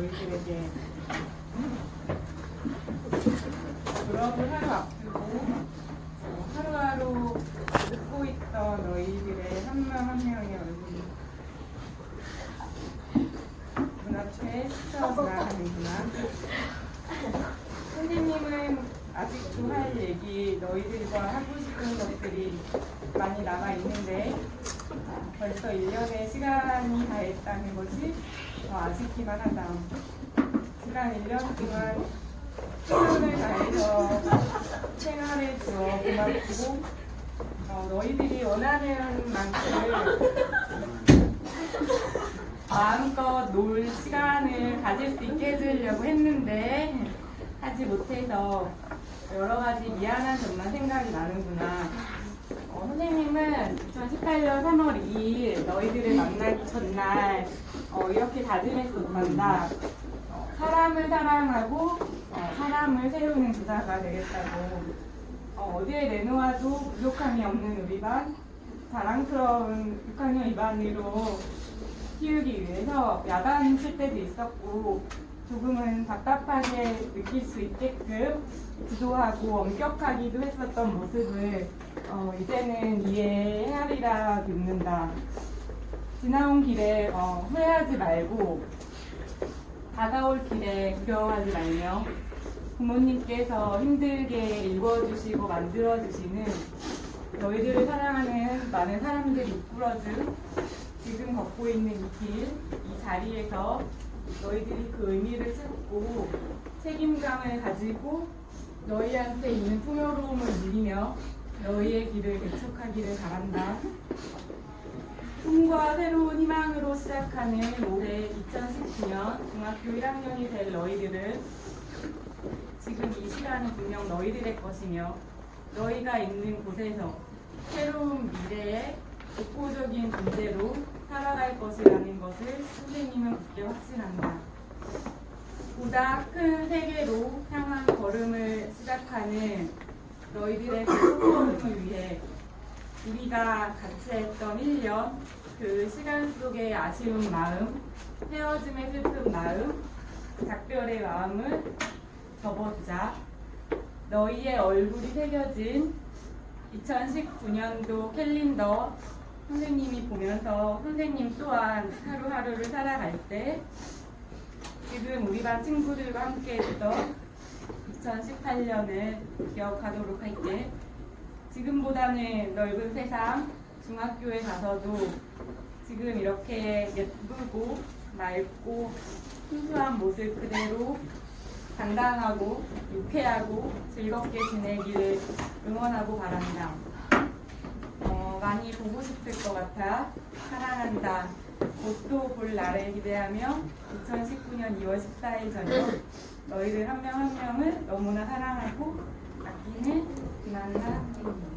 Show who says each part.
Speaker 1: 너희들에게 졸업을 하루 앞두고 어, 하루하루 웃고 있던 너희들의 한 명 한 명의 얼굴이 눈앞에 스쳐 지나가는구나. 선생님은 아직도 할 얘기, 너희들과 하고 싶은 것들이 많이 남아 있는데 아, 벌써 1년의 시간 했다는 것이 더 아쉽기만 하다. 지난 1년 동안 최선을 다해서 생활해 주어 고맙고 어, 너희들이 원하는 만큼 마음껏 놀 시간을 가질 수 있게 해주려고 했는데 하지 못해서 여러 가지 미안한 점만 생각이 나는구나. 어, 선생님은 2018년 3월 2일 너희들을 만나기 전날 어, 이렇게 다짐했었단다. 어, 사람을 사랑하고 어, 사람을 세우는 부자가 되겠다고. 어, 디에 내놓아도 부족함이 없는 우리 반 자랑스러운 6학년 2반으로 키우기 위해서 야단 칠 때도 있었고 조금은 답답하게 느낄 수 있게끔 지도하고 엄격하기도 했었던 모습을 어, 이제는 이해하리라 믿는다. 지나온 길에 어, 후회하지 말고 다가올 길에 두려워하지 말며 부모님께서 힘들게 읽어주시고 만들어주시는 너희들을 사랑하는 많은 사람들이 이끌어준 지금 걷고 있는 이 길, 이 자리에서 너희들이 그 의미를 찾고 책임감을 가지고 너희한테 있는 풍요로움을 누리며 너희의 길을 개척하기를 바란다. 꿈과 새로운 희망으로 시작하는 올해 2019년 중학교 1학년이 될 너희들은 지금 이 시간은 분명 너희들의 것이며 너희가 있는 곳에서 새로운 미래의 독보적인 존재로 살아갈 것이라는 것을 선생님은 굳게 확신한다. 보다 큰 세계로 향한 걸음을 시작하는 너희들의 그 걸음을 위해 우리가 같이 했던 1년 그 시간 속의 아쉬운 마음, 헤어짐의 슬픈 마음, 작별의 마음을 접어두자. 너희의 얼굴이 새겨진 2019년도 캘린더 선생님이 보면서 선생님 또한 하루하루를 살아갈 때 지금 우리 반 친구들과 함께 했던 2018년을 기억하도록 할게. 지금보다는 넓은 세상, 중학교에 가서도 지금 이렇게 예쁘고 맑고 순수한 모습 그대로 당당하고 유쾌하고 즐겁게 지내기를 응원하고 바란다. 어, 많이 보고 싶을 것 같아 사랑한다. 곧또 볼 날을 기대하며 2019년 2월 14일 저녁 너희들 한 명 한 명을 너무나 사랑하고 아끼는 김한나 선생님.